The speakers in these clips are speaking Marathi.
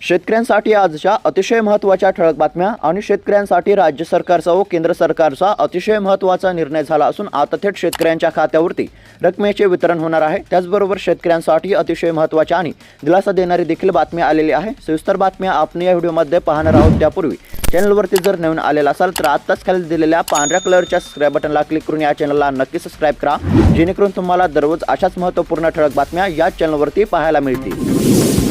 शेतकऱ्यांसाठी आजच्या अतिशय महत्त्वाच्या ठळक बातम्या आणि शेतकऱ्यांसाठी राज्य सरकारचा व केंद्र सरकारचा अतिशय महत्त्वाचा निर्णय झाला असून आता थेट शेतकऱ्यांच्या खात्यावरती रकमेचे वितरण होणार आहे. त्याचबरोबर शेतकऱ्यांसाठी अतिशय महत्त्वाच्या आणि दिलासा देणारी देखील बातमी आलेली आहे. सविस्तर बातम्या आपण या व्हिडिओमध्ये पाहणार आहोत. त्यापूर्वी चॅनलवरती जर नवीन आलेला असाल तर आत्ताच खाली दिलेल्या पांढऱ्या कलरच्या सबस्क्राईब बटनला क्लिक करून या चॅनलला नक्की सबस्क्राईब करा. जेणेकरून तुम्हाला दररोज अशाच महत्त्वपूर्ण ठळक बातम्या या चॅनलवरती पाहायला मिळतील.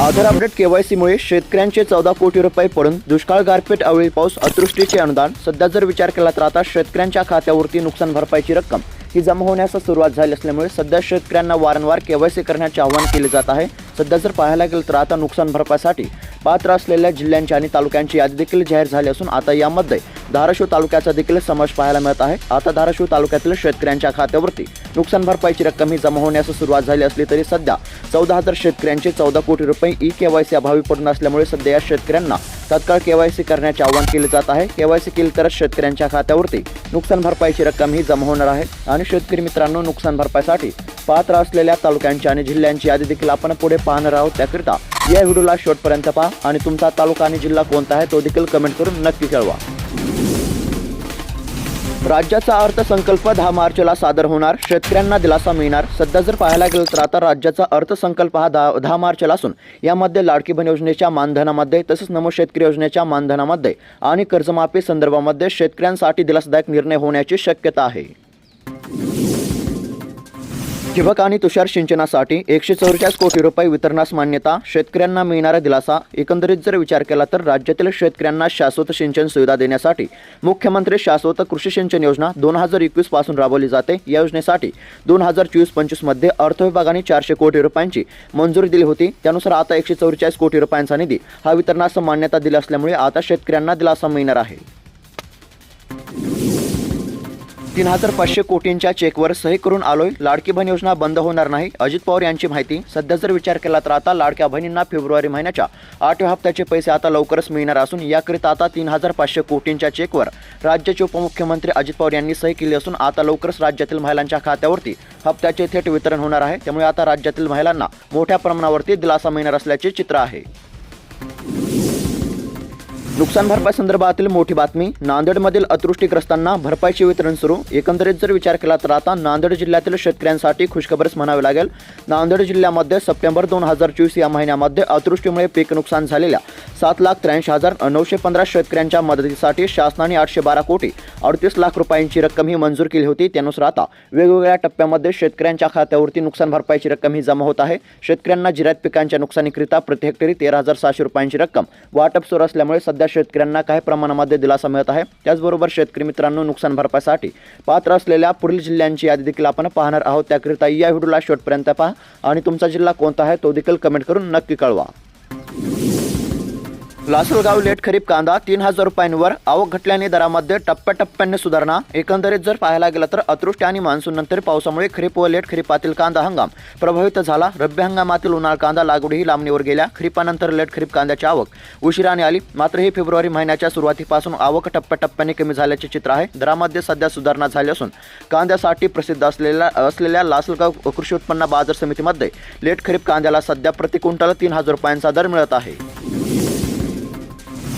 आधार अपडेट केवायसीमुळे शेतकऱ्यांचे चौदा कोटी रुपये पडून दुष्काळ गारपीट अवळी पाऊस अतृष्टीचे अनुदान. सध्या जर विचार केला तर आता शेतकऱ्यांच्या खात्यावरती नुकसान भरपाईची रक्कम. ही जमा होण्यास सुरुवात झाली असल्यामुळे सध्या शेतकऱ्यांना वारंवार केवायसी करण्याचे आवाहन केले जात आहे. सध्या जर पाहायला गेलं तर आता नुकसान भरपाईसाठी पात्र असलेल्या जिल्ह्यांची आणि तालुक्यांची यादी देखील जाहीर झाली असून आता यामध्ये धाराशिव तालुक्याचा देखील समावेश पाहायला मिळत आहे. आता धाराशिव तालुक्यातील शेतकऱ्यांच्या खात्यावरती नुकसान भरपाईची रक्कम ही जमा होण्यास सुरुवात झाली असली तरी सध्या चौदा हजार शेतकऱ्यांचे चौदा कोटी रुपये ई केवायसी अभावी पडून असल्यामुळे सध्या या शेतकऱ्यांना तत्काळ केवायसी करण्याचे आवाहन केले जात आहे. केवायसी केली तरच शेतकऱ्यांच्या खात्यावरती नुकसान भरपाईची रक्कम ही जमा होणार आहे. आणि शेतकरी मित्रांनो नुकसान भरपाईसाठी पात्र असलेल्या तालुक्यांची आणि जिल्ह्यांची यादी देखील आपण पुढे पाहणार आहोत. त्याकरिता या व्हिडिओला शेवटपर्यंत पहा आणि तुमचा तालुका आणि जिल्हा कोणता आहे तो देखील कमेंट करून नक्की कळवा. राज्याचा अर्थसंकल्प दहा मार्चला सादर होणार शेतकऱ्यांना दिलासा मिळणार. सध्या जर पाहायला गेलं तर आता राज्याचा अर्थसंकल्प हा दहा दहा मार्चला असून यामध्ये लाडकी बहीण योजनेच्या मानधनामध्ये तसंच नमो शेतकरी योजनेच्या मानधनामध्ये आणि कर्जमाफी संदर्भामध्ये शेतकऱ्यांसाठी दिलासादायक निर्णय होण्याची शक्यता आहे. ठिबक आणि तुषार सिंचनासाठी एकशे चौवेचाळीस कोटी रुपये वितरणास मान्यता शेतकऱ्यांना मिळणारा दिलासा एकंदरीत जर विचार केला तर राज्यातील शेतकऱ्यांना शाश्वत सिंचन सुविधा देण्यासाठी मुख्यमंत्री शाश्वत कृषी सिंचन योजना दोन हजार एकवीसपासून राबवली जाते. या योजनेसाठी दोन हजार चोवीस पंचवीसमध्ये अर्थ विभागाने चारशे कोटी रुपयांची मंजुरी दिली होती. त्यानुसार आता एकशे चौवेचाळीस कोटी रुपयांचा निधी हा वितरणास मान्यता दिली असल्यामुळे आता शेतकऱ्यांना दिलासा मिळणार आहे. तीन हजार पाचशे कोटींच्या चेकवर सही करून आलोय. लाडकी बहीण योजना बंद होणार नाही. अजित पवार यांची माहिती. सध्या जर विचार केला तर आता लाडक्या बहिणींना फेब्रुवारी महिन्याच्या आठव्या हप्त्याचे पैसे आता लवकरच मिळणार असून याकरिता आता तीन हजार पाचशे कोटींच्या चेकवर राज्याचे उपमुख्यमंत्री अजित पवार यांनी सही केली असून आता लवकरच राज्यातील महिलांच्या खात्यावरती हप्त्याचे थेट वितरण होणार आहे. त्यामुळे आता राज्यातील महिलांना मोठ्या प्रमाणावरती दिलासा मिळणार असल्याचे चित्र आहे. नुकसान भरपाई संदर्भातील मोठी बातमी नांदेडमधील अतृष्टीग्रस्तांना भरपाईचे वितरण सुरू. एकंदरीत जर विचार केला तर आता नांदेड जिल्ह्यातील शेतकऱ्यांसाठी खुशखबरच म्हणावे लागेल. नांदेड जिल्ह्यामध्ये सप्टेंबर दोन हजार चोवीस या महिन्यामध्ये अतृष्टीमुळे पीक नुकसान झालेल्या सात लाख त्र्याऐंशी हजार नऊशे पंधरा शेतकऱ्यांच्या मदतीसाठी शासनाने आठशे बारा कोटी अडतीस लाख रुपयांची रक्कम ही मंजूर केली होती. त्यानुसार आता वेगवेगळ्या टप्प्यामध्ये शेतकऱ्यांच्या खात्यावरती नुकसान भरपाईची रक्कम ही जमा होत आहे. शेतकऱ्यांना जिरायत पिकांच्या नुकसानीकरिता प्रति हेक्टरी तेरा हजार सहाशे रुपयांची रक्कम. वाटप सुरू असल्यामुळे सध्या शेतकऱ्यांना काही प्रमाणामध्ये दिलासा मिळत आहे. त्याचबरोबर शेतकरी मित्रांनो नुकसान भरपाईसाठी पात्र असलेल्या पुढील जिल्ह्यांची यादी देखील आपण पाहणार आहोत. त्याकरिता या व्हिडिओला शेवटपर्यंत पहा. आणि तुमचा जिल्हा कोणता आहे तो देखील कमेंट करून नक्की कळवा. लासलगाव लेट खरीप कांदा तीन हजार रुपयांवर आवक घटल्याने दरामध्ये टप्प्याटप्प्याने सुधारणा. एकंदरीत जर पाहायला गेलं तर अतृष्टी आणि मान्सून नंतर पावसामुळे खरीप व लेट खरीपातील कांदा हंगाम प्रभावित झाला. रब्बी हंगामातील उन्हाळ कांदा लागवडीही लांबणीवर गेल्या. खरीपानंतर लेट खरीप कांद्याची आवक उशिराने आली. मात्र ही फेब्रुवारी महिन्याच्या सुरुवातीपासून आवक टप्प्याटप्प्याने कमी झाल्याचे चित्र आहे. दरामध्ये सध्या सुधारणा झाली असून कांद्यासाठी प्रसिद्ध असलेल्या असलेल्या लासलगाव कृषी उत्पन्न बाजार समितीमध्ये लेट खरीप कांद्याला सध्या प्रति क्विंटल तीन हजार रुपयांचा दर मिळत आहे.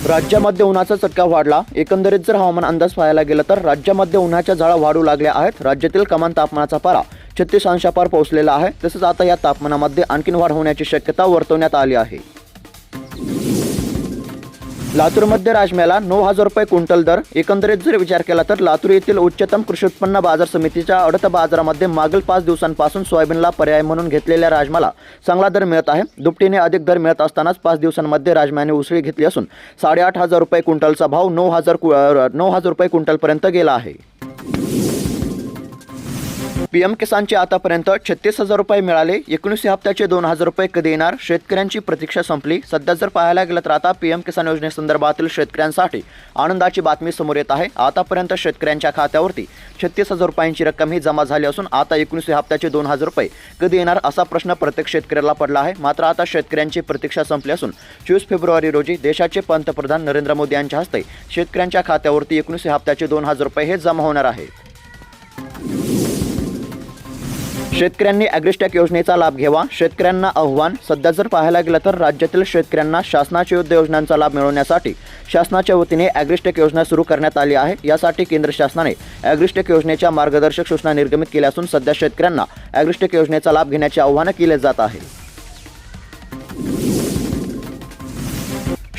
राज्यामध्ये उन्हाचा चटका वाढला. एकंदरीत जर हवामान अंदाज पाहायला गेला तर राज्यामध्ये उन्हाच्या जाळा वाढू लागल्या आहेत. राज्यातील कमान तापमानाचा पारा छत्तीस अंशापार पोहोचलेला आहे. तसंच आता या तापमानामध्ये आणखीन वाढ होण्याची शक्यता वर्तवण्यात आली आहे. लातूरमध्ये राजम्याला नऊ हजार रुपये क्विंटल दर. एकंदरीत जर विचार केला तर लातूर येथील उच्चतम कृषी उत्पन्न बाजार समितीच्या अडत बाजारामध्ये मागील पाच दिवसांपासून सोयाबीनला पर्याय म्हणून घेतलेल्या राजमाला चांगला दर मिळत आहे. दुपटीने अधिक दर मिळत असतानाच पाच दिवसांमध्ये राजम्याने उसळी घेतली असून साडेआठ हजार रुपये क्विंटलचा भाव नऊ हजार कु- नऊ हजार रुपये क्विंटलपर्यंत गेला आहे. पी एम किसानचे आतापर्यंत छत्तीस हजार रुपये मिळाले. एकोणीस हप्त्याचे दोन हजार रुपये कधी येणार? शेतकऱ्यांची प्रतीक्षा संपली. सध्या जर पाहायला गेलं तर आता पी एम किसान योजनेसंदर्भातील शेतकऱ्यांसाठी आनंदाची बातमी समोर येत आहे. आतापर्यंत शेतकऱ्यांच्या खात्यावरती छत्तीस हजार रुपयांची रक्कम ही जमा झाली असून आता एकोणीस हप्त्याचे दोन हजार रुपये कधी येणार असा प्रश्न प्रत्येक शेतकऱ्याला पडला आहे. मात्र आता शेतकऱ्यांची प्रतीक्षा संपली असून चोवीस फेब्रुवारी रोजी देशाचे पंतप्रधान नरेंद्र मोदी यांच्या हस्ते शेतकऱ्यांच्या खात्यावरती एकोणीस हप्त्याचे दोन हजार रुपये हे जमा होणार आहे शेतकऱ्यांनी ॲग्रिस्टॅक योजनेचा लाभ घ्यावा. शेतकऱ्यांना आव्हान. सध्या जर पाहायला गेलं तर राज्यातील शेतकऱ्यांना शासनाच्या विविध योजनांचा लाभ मिळवण्यासाठी शासनाच्या वतीने ॲग्रिस्टेक योजना सुरू करण्यात आली आहे. यासाठी केंद्र शासनाने ॲग्रिस्टेक योजनेच्या मार्गदर्शक सूचना निर्गमित केल्या असून सध्या शेतकऱ्यांना ॲग्रिस्टेक योजनेचा लाभ घेण्याचे आव्हान केले जात आहे.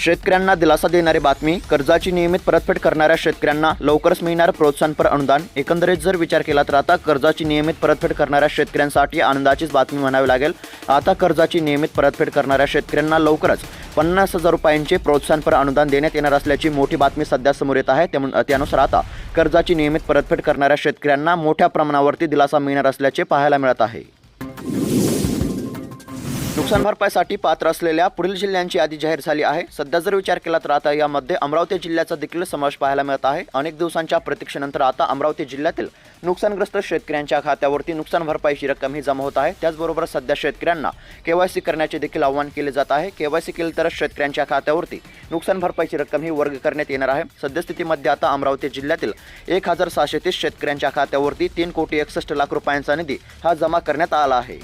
शेतकऱ्यांना दिलासा देणारी बातमी कर्जाची नियमित परतफेड करणाऱ्या शेतकऱ्यांना लवकरच मिळणार प्रोत्साहनपर अनुदान. एकंदरीत जर विचार केला तर आता कर्जाची नियमित परतफेड करणाऱ्या शेतकऱ्यांसाठी आनंदाचीच बातमी म्हणावी लागेल. आता कर्जाची नियमित परतफेड करणाऱ्या शेतकऱ्यांना लवकरच पन्नास हजार रुपयांचे प्रोत्साहनपर अनुदान देण्यात येणार असल्याची मोठी बातमी सध्या समोर येत आहे. त्यानुसार आता कर्जाची नियमित परतफेड करणाऱ्या शेतकऱ्यांना मोठ्या प्रमाणावरती दिलासा मिळणार असल्याचे पाहायला मिळत आहे. नुकसान भरपाईसाठी पात्र असलेल्या पुढील जिल्ह्यांची यादी जाहीर झाली आहे. सध्या जर विचार केला तर आता यामध्ये अमरावती जिल्ह्याचा देखील समावेश पाहायला मिळत आहे. अनेक दिवसांच्या प्रतीक्षेनंतर आता अमरावती जिल्ह्यातील नुकसानग्रस्त शेतकऱ्यांच्या खात्यावरती नुकसान भरपाईची रक्कम ही जमा होत आहे. त्याचबरोबर सध्या शेतकऱ्यांना केवायसी करण्याचे देखील आवाहन केले जात आहे. केवायसी केले तरच शेतकऱ्यांच्या खात्यावरती नुकसान भरपाईची रक्कम ही वर्ग करण्यात येणार आहे. सद्यस्थितीमध्ये आता अमरावती जिल्ह्यातील एक हजार सहाशे तीस शेतकऱ्यांच्या खात्यावरती तीन कोटी एकसष्ट लाख रुपयांचा निधी हा जमा करण्यात आला आहे.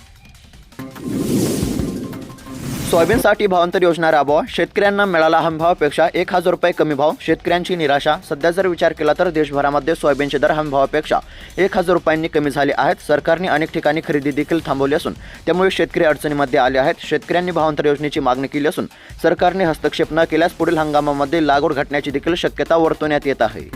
सोयाबीनसाठी भावांतर योजना राबवा. शेतकऱ्यांना मिळाला हमीभावापेक्षा एक हजार रुपये कमी भाव. शेतकऱ्यांची निराशा. सध्या जर विचार केला तर देशभरामध्ये सोयाबीनचे दर हमीभावापेक्षा एक हजार रुपयांनी कमी झाले आहेत. सरकारने अनेक ठिकाणी खरेदी देखील थांबवली असून त्यामुळे शेतकरी अडचणीमध्ये आले आहेत. शेतकऱ्यांनी भावांतर योजनेची मागणी केली असून सरकारने हस्तक्षेप न केल्यास पुढील हंगामामध्ये लागवड घटण्याची देखील शक्यता वर्तवण्यात येत आहे.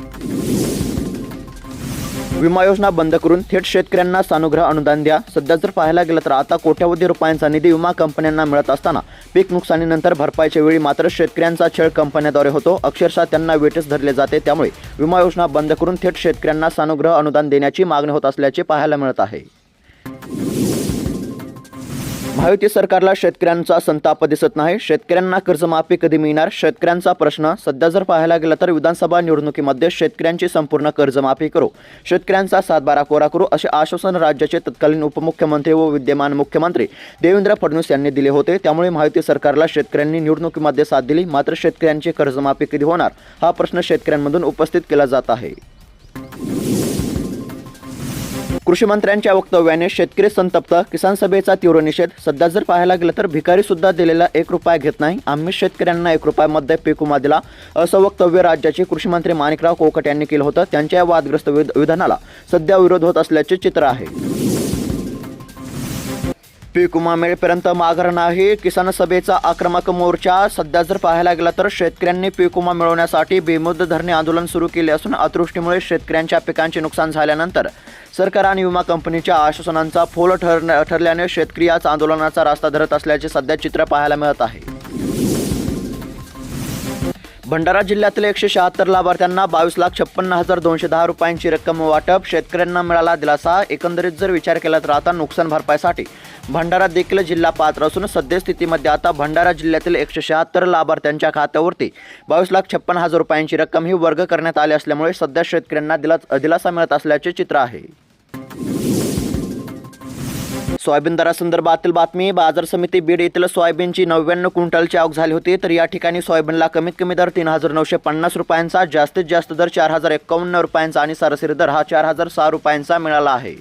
विमा योजना बंद करून थेट शेतकऱ्यांना सानुग्रह अनुदान द्या. सध्या जर पाहायला गेलं तर आता कोट्यवधी रुपयांचा निधी विमा कंपन्यांना मिळत असताना पीक नुकसानीनंतर भरपाईच्या वेळी मात्र शेतकऱ्यांचा छळ कंपन्यांद्वारे होतो. अक्षरशः त्यांना वेटच धरले जाते. त्यामुळे विमा योजना बंद करून थेट शेतकऱ्यांना सानुग्रह अनुदान देण्याची मागणी होत असल्याचे पाहायला मिळत आहे. महायुती सरकारला शेतकऱ्यांचा संताप दिसत नाही. शेतकऱ्यांना कर्जमाफी कधी मिळणार? शेतकऱ्यांचा प्रश्न सध्या जर पाहायला गेला तर विधानसभा निवडणुकीमध्ये शेतकऱ्यांची संपूर्ण कर्जमाफी करू. शेतकऱ्यांचा सातबारा कोरा करू असे आश्वासन राज्याचे तत्कालीन उपमुख्यमंत्री व विद्यमान मुख्यमंत्री देवेंद्र फडणवीस यांनी दिले होते. त्यामुळे महायुती सरकारला शेतकऱ्यांनी निवडणुकीमध्ये साथ दिली. मात्र शेतकऱ्यांची कर्जमाफी कधी होणार? हा प्रश्न शेतकऱ्यांमधून उपस्थित केला जात आहे. कृषी मंत्र्यांच्या वक्तव्याने शेतकरी संतप्त. किसान सभेचा तीव्र निषेध. सध्या जर पाहायला गेलं तर भिकारी सुद्धा दिलेला एक रुपया घेत नाही. आम्ही शेतकऱ्यांना एक रुपयामध्ये पीक दिला. असं वक्तव्य राज्याचे कृषी मंत्री माणिकराव कोकट यांनी केलं होतं. त्यांच्या या वादग्रस्त विध- विधानाला सध्या विरोध होत असल्याचे चित्र आहे. पीक विमा मिळेपर्यंत माघार नाही. किसान सभेचा आक्रमक मोर्चा सध्या जर पाहायला गेला तर शेतकऱ्यांनी पीक विमा मिळवण्यासाठी बेमुद्द धरणे आंदोलन सुरू केले असून अतिवृष्टीमुळे शेतकऱ्यांच्या पिकांचे नुकसान झाल्यानंतर सरकार आणि विमा कंपनीच्या आश्वासनांचा फोल ठर ठरल्याने शेतकरी याच आंदोलनाचा रास्ता धरत असल्याचे सध्या चित्र पाहायला मिळत आहे. भंडारा जिल्ह्यातील एकशे शहात्तर लाभार्थ्यांना बावीस लाख छप्पन्न हजार दोनशे दहा रुपयांची रक्कम वाटप. शेतकऱ्यांना मिळाला दिलासा. एकंदरीत जर विचार केला तर आता नुकसान भरपाईसाठी भंडारा देखील जिल्हा पात्र असून सद्यस्थितीमध्ये आता भंडारा जिल्ह्यातील एकशे शहात्तर लाभार्थ्यांच्या खात्यावरती बावीस लाख छप्पन हजार रुपयांची रक्कम ही वर्ग करण्यात आली असल्यामुळे सध्या शेतकऱ्यांना दिला दिलासा मिळत असल्याचे चित्र आहे. सोयाबीन दरासंदर्भातील बातमी बाजार समिती बीड येथील सोयाबीनची नव्याण्णव क्विंटलची आवक झाली होती तर या ठिकाणी सोयाबीनला कमीत कमी दर तीन हजार नऊशे पन्नास रुपयांचा जास्तीत जास्त दर चार हजार एकावन्न रुपयांचा आणि सरासरी दर हा चार हजार सहा रुपयांचा मिळाला आहे.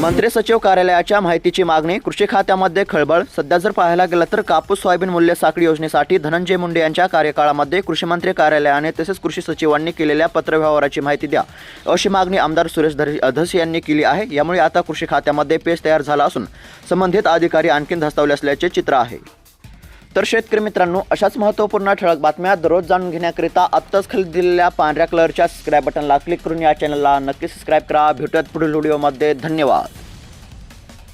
मंत्री सचिव कार्यालयाच्या माहितीची मागणी कृषी खात्यामध्ये खळबळ सध्या जर पाहायला गेलं तर कापूस सोयाबीन मूल्य साखळी योजनेसाठी धनंजय मुंडे यांच्या कार्यकाळामध्ये कृषी मंत्री कार्यालयाने तसेच कृषी सचिवांनी केलेल्या पत्रव्यवहाराची माहिती द्या. अशी मागणी आमदार सुरेश धर धस यांनी केली आहे. यामुळे आता कृषी खात्यामध्ये पेज तयार झाला असून संबंधित अधिकारी आणखी धस्तावले असल्याचे चित्र आहे. तर शेतकरी मित्रांनो अशाच महत्त्वपूर्ण ठळक बातम्या दररोज जाणून घेण्याकरिता आत्ताच खाली दिलेल्या पांढऱ्या कलरच्या सबस्क्राईब बटनला क्लिक करून या चॅनलला नक्की सबस्क्राईब करा. भेटूयात पुढील व्हिडिओमध्ये धन्यवाद.